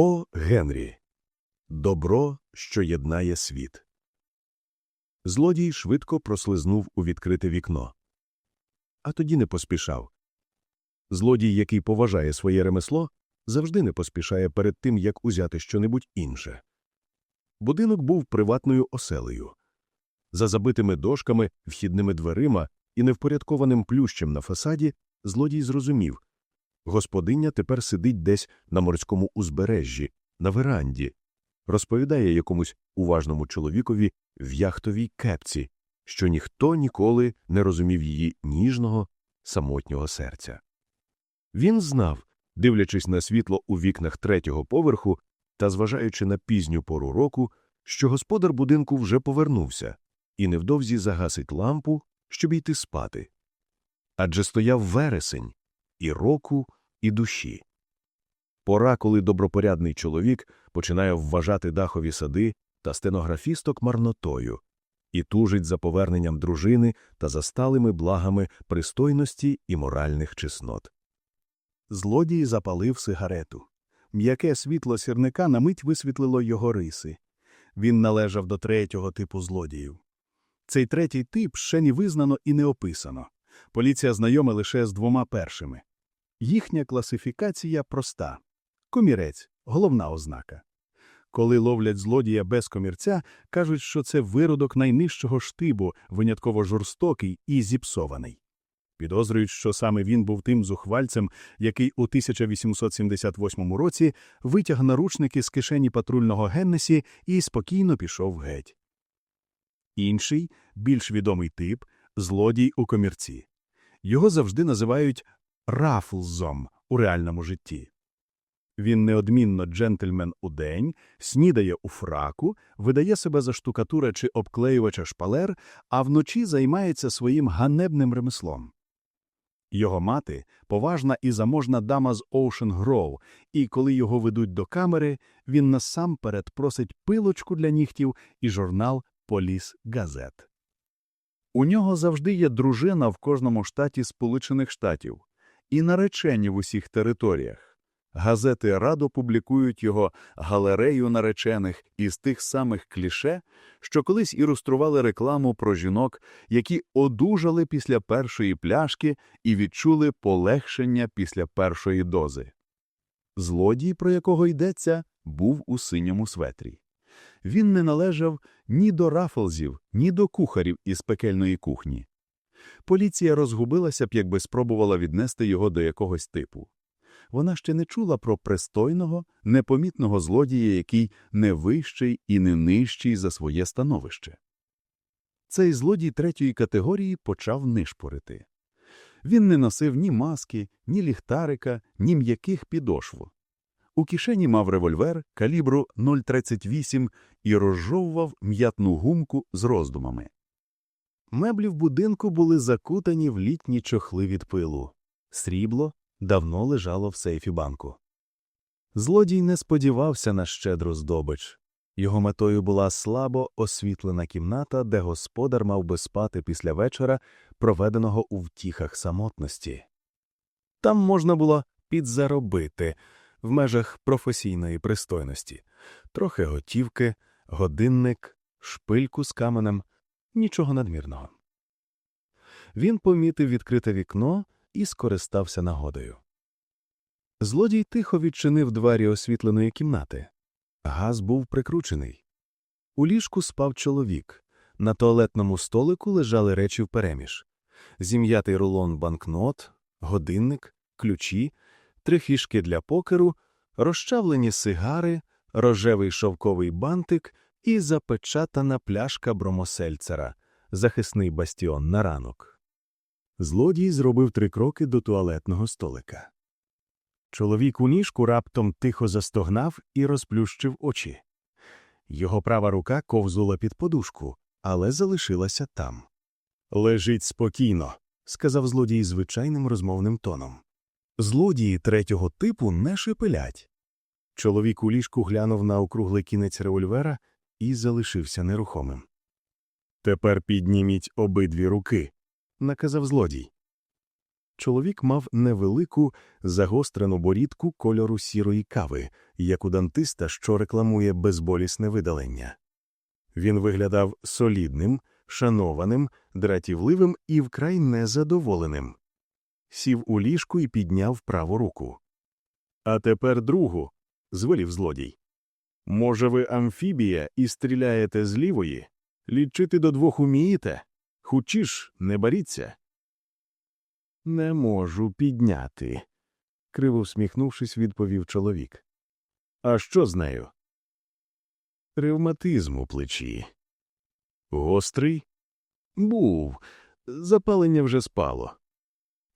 О. Генрі. Добро, що єднає світ. Злодій швидко прослизнув у відкрите вікно. А тоді не поспішав. Злодій, який поважає своє ремесло, завжди не поспішає перед тим, як узяти щонебудь інше. Будинок був приватною оселею. За забитими дошками, вхідними дверима і невпорядкованим плющем на фасаді злодій зрозумів господиня тепер сидить десь на морському узбережжі, на веранді, розповідає якомусь уважному чоловікові в яхтовій кепці, що ніхто ніколи не розумів її ніжного, самотнього серця. Він знав, дивлячись на світло у вікнах третього поверху та зважаючи на пізню пору року, що господар будинку вже повернувся і невдовзі загасить лампу, щоб йти спати. Адже стояв вересень і року, і душі. Пора, коли добропорядний чоловік починає вважати дахові сади та стенографісток марнотою і тужить за поверненням дружини та за сталими благами пристойності і моральних чеснот. Злодій запалив сигарету. М'яке світло сірника на мить висвітлило його риси. Він належав до третього типу злодіїв. Цей третій тип ще не визнано і не описано. Поліція знайома лише з двома першими. Їхня класифікація проста комірець головна ознака. Коли ловлять злодія без комірця, кажуть, що це виродок найнижчого штибу, винятково жорстокий і зіпсований. Підозрюють, що саме він був тим зухвальцем, який у 1878 році витяг наручники з кишені патрульного Геннесі і спокійно пішов геть. Інший, більш відомий тип злодій у комірці. Його завжди називають Рафлзом у реальному житті. Він неодмінно джентльмен у день, снідає у фраку, видає себе за штукатура чи обклеювача шпалер, а вночі займається своїм ганебним ремеслом. Його мати поважна і заможна дама з Оушен Гроу, і коли його ведуть до камери, він насамперед просить пилочку для нігтів і журнал Поліс Газет. У нього завжди є дружина в кожному штаті Сполучених Штатів і наречені в усіх територіях. Газети радо публікують його галерею наречених із тих самих кліше, що колись ілюстрували рекламу про жінок, які одужали після першої пляшки і відчули полегшення після першої дози. Злодій, про якого йдеться, був у синьому светрі. Він не належав ні до рафлзів, ні до кухарів із пекельної кухні. Поліція розгубилася б, якби спробувала віднести його до якогось типу вона ще не чула про пристойного, непомітного злодія, який не вищий і не нижчий за своє становище. Цей злодій третьої категорії почав нишпорити. Він не носив ні маски, ні ліхтарика, ні м'яких підошв. У кишені мав револьвер калібру 0,38 і розжовував м'ятну гумку з роздумами. Меблі в будинку були закутані в літні чохли від пилу. Срібло, давно лежало в сейфі банку. Злодій не сподівався на щедру здобич. Його метою була слабо освітлена кімната, де господар мав би спати після вечора, проведеного у втіхах самотності. Там можна було підзаробити в межах професійної пристойності трохи готівки, годинник, шпильку з каменем, нічого надмірного. Він помітив відкрите вікно і скористався нагодою. Злодій тихо відчинив двері освітленої кімнати. Газ був прикручений. У ліжку спав чоловік. На туалетному столику лежали речі впереміж зім'ятий рулон банкнот, годинник, ключі, три фішки для покеру, розчавлені сигари, рожевий шовковий бантик і запечатана пляшка бромосельцера, захисний бастіон на ранок. Злодій зробив три кроки до туалетного столика. Чоловік у ніжку раптом тихо застогнав і розплющив очі. Його права рука ковзула під подушку, але залишилася там. Лежить спокійно, сказав злодій звичайним розмовним тоном. Злодії третього типу не шепелять. Чоловік у ліжку глянув на округлий кінець револьвера і залишився нерухомим. Тепер підніміть обидві руки, наказав злодій. Чоловік мав невелику загострену борідку кольору сірої кави, як у дантиста, що рекламує безболісне видалення. Він виглядав солідним, шанованим, дратівливим і вкрай незадоволеним. Сів у ліжку і підняв праву руку. А тепер другу, звелів злодій. Може, ви амфібія і стріляєте з лівої? Лічити до двох умієте? Хучіш, не боріться. Не можу підняти, криво всміхнувшись, відповів чоловік. А що з нею? Ревматизм у плечі. Гострий? Був. Запалення вже спало.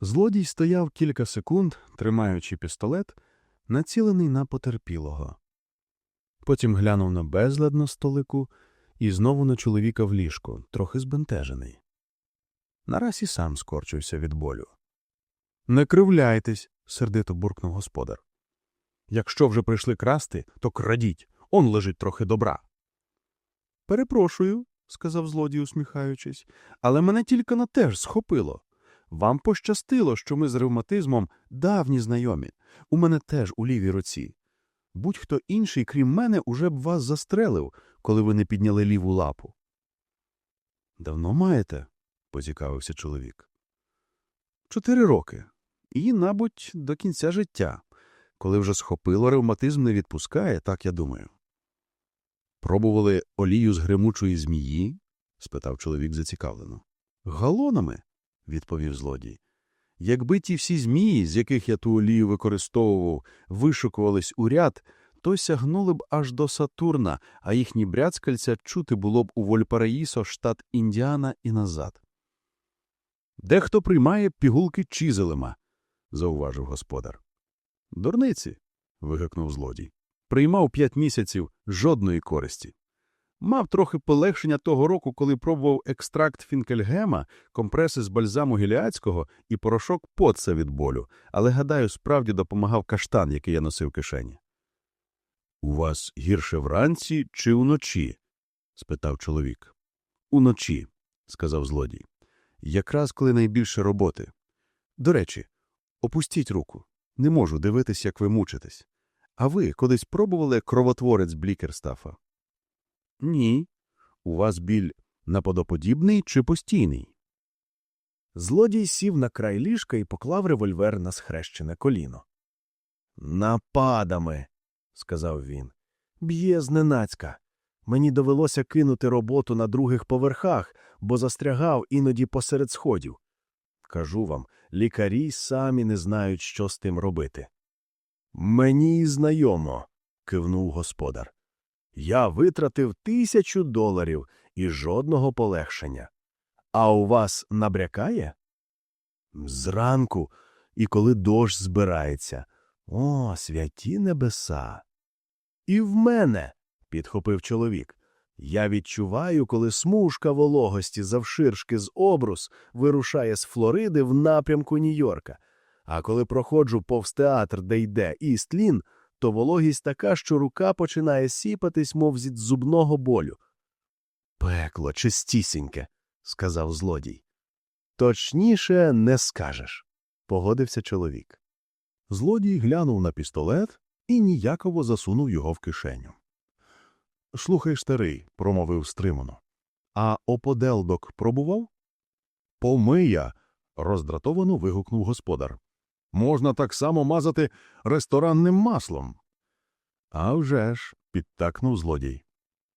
Злодій стояв кілька секунд, тримаючи пістолет, націлений на потерпілого. Потім глянув на безлад на столику і знову на чоловіка в ліжку, трохи збентежений. Нараз і сам скорчився від болю. Не кривляйтесь, сердито буркнув господар. Якщо вже прийшли красти, то крадіть, он лежить трохи добра. Перепрошую, сказав злодій, усміхаючись, але мене тільки на те ж схопило. Вам пощастило, що ми з ревматизмом давні знайомі. У мене теж у лівій руці. Будь-хто інший, крім мене, уже б вас застрелив, коли ви не підняли ліву лапу. Давно маєте? поцікавився чоловік. Чотири роки. І, мабуть, до кінця життя. Коли вже схопило, ревматизм не відпускає, так я думаю. Пробували олію з гремучої змії? спитав чоловік зацікавлено. Галонами, відповів злодій. Якби ті всі змії, з яких я ту олію використовував, вишукувались у ряд, то сягнули б аж до Сатурна, а їхні бряцкальця чути було б у Вольпараїсо, штат Індіана і назад. Дехто приймає пігулки чізелема, зауважив господар. Дурниці. вигукнув злодій. Приймав п'ять місяців жодної користі. Мав трохи полегшення того року, коли пробував екстракт фінкельгема, компреси з бальзаму гіліацького і порошок поца від болю, але, гадаю, справді допомагав каштан, який я носив в кишені. У вас гірше вранці чи уночі? спитав чоловік. Уночі, сказав злодій. Якраз коли найбільше роботи. До речі, опустіть руку. Не можу дивитись, як ви мучитесь. А ви колись пробували кровотворець Блікерстафа? Ні. У вас біль наподоподібний чи постійний? Злодій сів на край ліжка і поклав револьвер на схрещене коліно. Нападами, сказав він. Б'є зненацька. Мені довелося кинути роботу на других поверхах, бо застрягав іноді посеред сходів. Кажу вам, лікарі самі не знають, що з тим робити. Мені знайомо, кивнув господар. Я витратив тисячу доларів і жодного полегшення. А у вас набрякає? Зранку, і коли дощ збирається. О, святі небеса. І в мене, підхопив чоловік. Я відчуваю, коли смужка вологості завширшки з обрус вирушає з Флориди в напрямку Нью-Йорка. А коли проходжу повз театр, де йде Істлін, то вологість така, що рука починає сіпатись, мов від зубного болю. Пекло чистісіньке, сказав злодій. Точніше не скажеш, погодився чоловік. Злодій глянув на пістолет і ніяково засунув його в кишеню. Слухай, старий, промовив стримано. А оподелдок пробував? Помия. роздратовано вигукнув господар. Можна так само мазати ресторанним маслом. «А вже ж», – підтакнув злодій.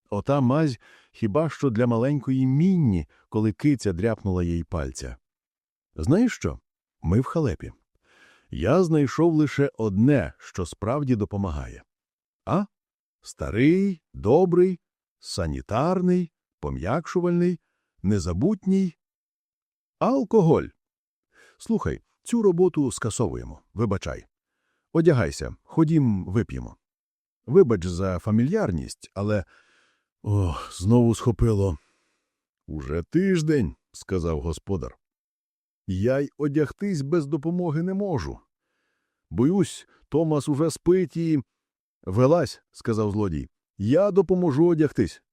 Ота мазь хіба що для маленької мінні, коли киця дряпнула їй пальця. Знаєш що? Ми в халепі. Я знайшов лише одне, що справді допомагає. А? Старий, добрий, санітарний, пом'якшувальний, незабутній. Алкоголь. Слухай, цю роботу скасовуємо. Вибачай. Одягайся, ходім, вип'ємо. Вибач за фамільярність, але. Ох, знову схопило. Уже тиждень, сказав господар. Я й одягтись без допомоги не можу. Боюсь, Томас уже спить і. Велась, сказав злодій, я допоможу одягтись.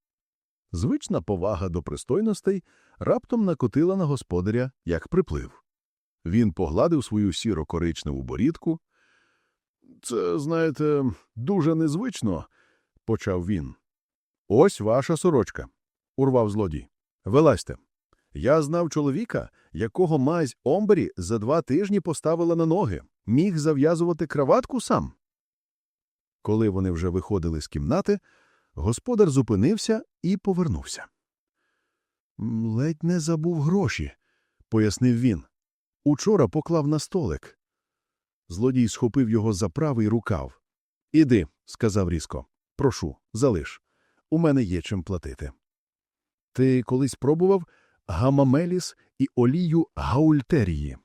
Звична повага до пристойностей раптом накотила на господаря, як приплив. Він погладив свою сіро-коричневу борідку. Це, знаєте, дуже незвично, почав він. Ось ваша сорочка, урвав злодій. Вилазьте. Я знав чоловіка, якого мазь Омбері за два тижні поставила на ноги, міг зав'язувати краватку сам. Коли вони вже виходили з кімнати, господар зупинився і повернувся. Ледь не забув гроші, пояснив він. Учора поклав на столик. Злодій схопив його за правий рукав. Іди, сказав різко. Прошу, залиш. У мене є чим платити. Ти колись пробував гамамеліс і олію гаультерії?